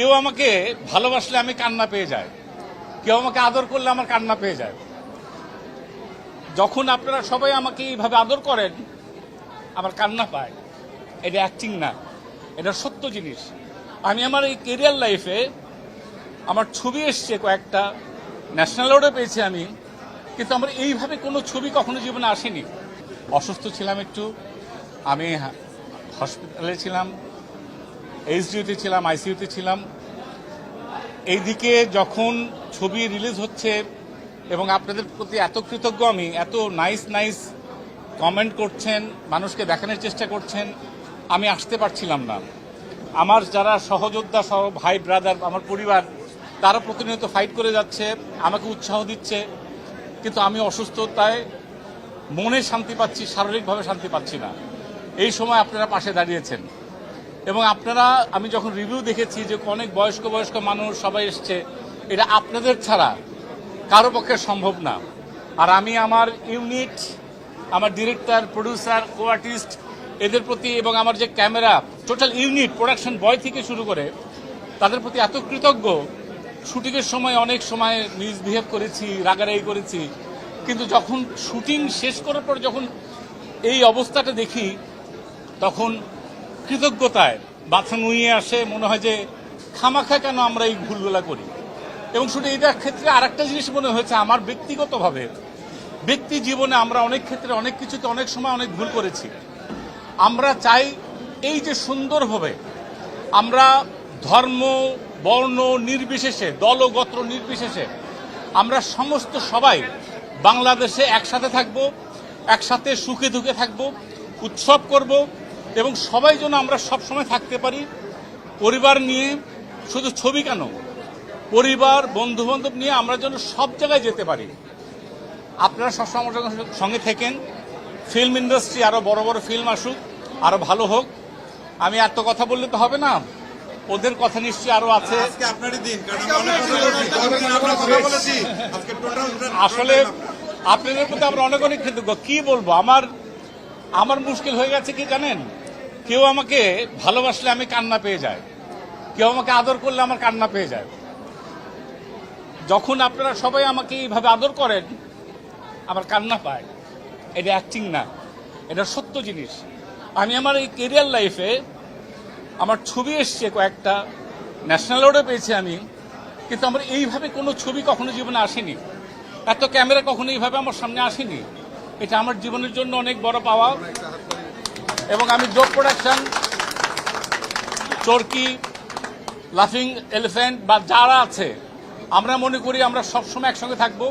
কেউ আমাকে ভালোবাসলে আমি কান্না পেয়ে যাই। কেউ আমাকে আদর করলে আমার কান্না পেয়ে যায়। যখন আপনারা সবাই আমাকে এইভাবে আদর করেন, আমার কান্না পায়। এটা অ্যাক্টিং না। এটা সত্য জিনিস। আমি আমার এই কেরিয়ার লাইফে আমার ছবি এসছে কয়েকটা। ন্যাশনাল অ্যাওয়ার্ডও পেয়েছি আমি। কিন্তু আমার এইভাবে কোনো ছবি কখনো জীবনে আসেনি। অসুস্থ ছিলাম একটু। আমি হসপিটালে ছিলাম। এইচডিউতে ছিলাম আইসিইউতে ছিলাম। এইদিকে যখন ছবি রিলিজ হচ্ছে, এবং আপনাদের প্রতি এত কৃতজ্ঞ আমি, এত নাইস নাইস কমেন্ট করছেন, মানুষকে দেখানোর চেষ্টা করছেন, আমি আসতে পারছিলাম না। আমার যারা সহযোদ্ধা, সহ ভাই, ব্রাদার, আমার পরিবার, তারা প্রতিনিয়ত ফাইট করে যাচ্ছে, আমাকে উৎসাহ দিচ্ছে, কিন্তু আমি অসুস্থতায় মনে শান্তি পাচ্ছি, শারীরিকভাবে শান্তি পাচ্ছি না। এই সময় আপনারা পাশে দাঁড়িয়েছেন। এবং আপনারা, আমি যখন রিভিউ দেখেছি যে অনেক বয়স্ক বয়স্ক মানুষ সবাই এসছে, এটা আপনাদের ছাড়া কারও পক্ষে সম্ভব না। আর আমি আমার ইউনিট আমার ডিরেক্টর প্রডিউসার কো আর্টিস্ট এদের প্রতি এবং আমার যে camera total unit production boy থেকে শুরু করে, তাদের প্রতি এত কৃতজ্ঞ। শুটিংয়ের সময় অনেক সময় মিসবিহেভ করেছি, রাগারাগি করেছি। কিন্তু যখন শুটিং শেষ করার পর যখন এই অবস্থাটা দেখি, তখন কৃতজ্ঞতায় বাথা নুয়ে আসে, মনে হয় যে খামাখা কেন আমরা এই ভুলগুলা করি? এবং শুধু এটার ক্ষেত্রে আরেকটা জিনিস মনে হয়েছে, আমার ব্যক্তিগতভাবে, ব্যক্তি জীবনে আমরা অনেক ক্ষেত্রে অনেক কিছুতে অনেক সময় অনেক ভুল করেছি। আমরা চাই এই যে সুন্দরভাবে আমরা ধর্ম, বর্ণ নির্বিশেষে, দল ও নির্বিশেষে আমরা সমস্ত সবাই বাংলাদেশে একসাথে থাকব, একসাথে সুখে দুঃখে থাকব, উৎসব করব এবং সবাই যেন আমরা সব সময় থাকতে পারি পরিবার নিয়ে শুধু ছবি কেন? পরিবার বন্ধু বান্ধব নিয়ে আমরা যেন সব জায়গায় যেতে পারি। আপনারা সবসময় আমার সঙ্গে- সঙ্গে থেকেন। ফিল্ম ইন্ডাস্ট্রি আরও বড় বড় ফিল্ম আসুক আরও ভালো হোক। আমি এত কথা বললে তো হবে না। ওদের কথা নিশ্চয়ই আরও আছে। আজকে আপনারই দিন কারণ আমরা অনেক কথা বলেছি। গতদিন আমরা কথা বলেছি। আজকে টোটাল আসলে আপনাদের প্রতি আমরা অনেক অনেক কৃতজ্ঞ। কি বলব? আমার আমার মুশকিল হয়ে গেছে কি জানেন? কেউ আমাকে ভালোবাসলে আমি কান্না পেয়ে যায় কেউ আমাকে আদর করলে আমার কান্না পেয়ে যায় যখন আপনারা সবাই আমাকে এইভাবে আদর করেন, আমার কান্না পায়। এটা অ্যাক্টিং না। এটা সত্য জিনিস। আমি আমার এই কেরিয়ার লাইফে আমার ছবি এসছে কয়েকটা। ন্যাশনাল অ্যাওয়ার্ডও পেয়েছি আমি। কিন্তু আমার এইভাবে কোনো ছবি কখনো জীবনে আসেনি। এত ক্যামেরা কখনো এইভাবে আমার সামনে আসেনি। এটা আমার জীবনের জন্য অনেক বড় পাওয়া। এবং আমি জোক প্রোডাকশন চরকি লাফিং এলিফ্যান্ট বা যারা আছে, আমরা মনে করি আমরা সবসময় একসঙ্গে থাকব।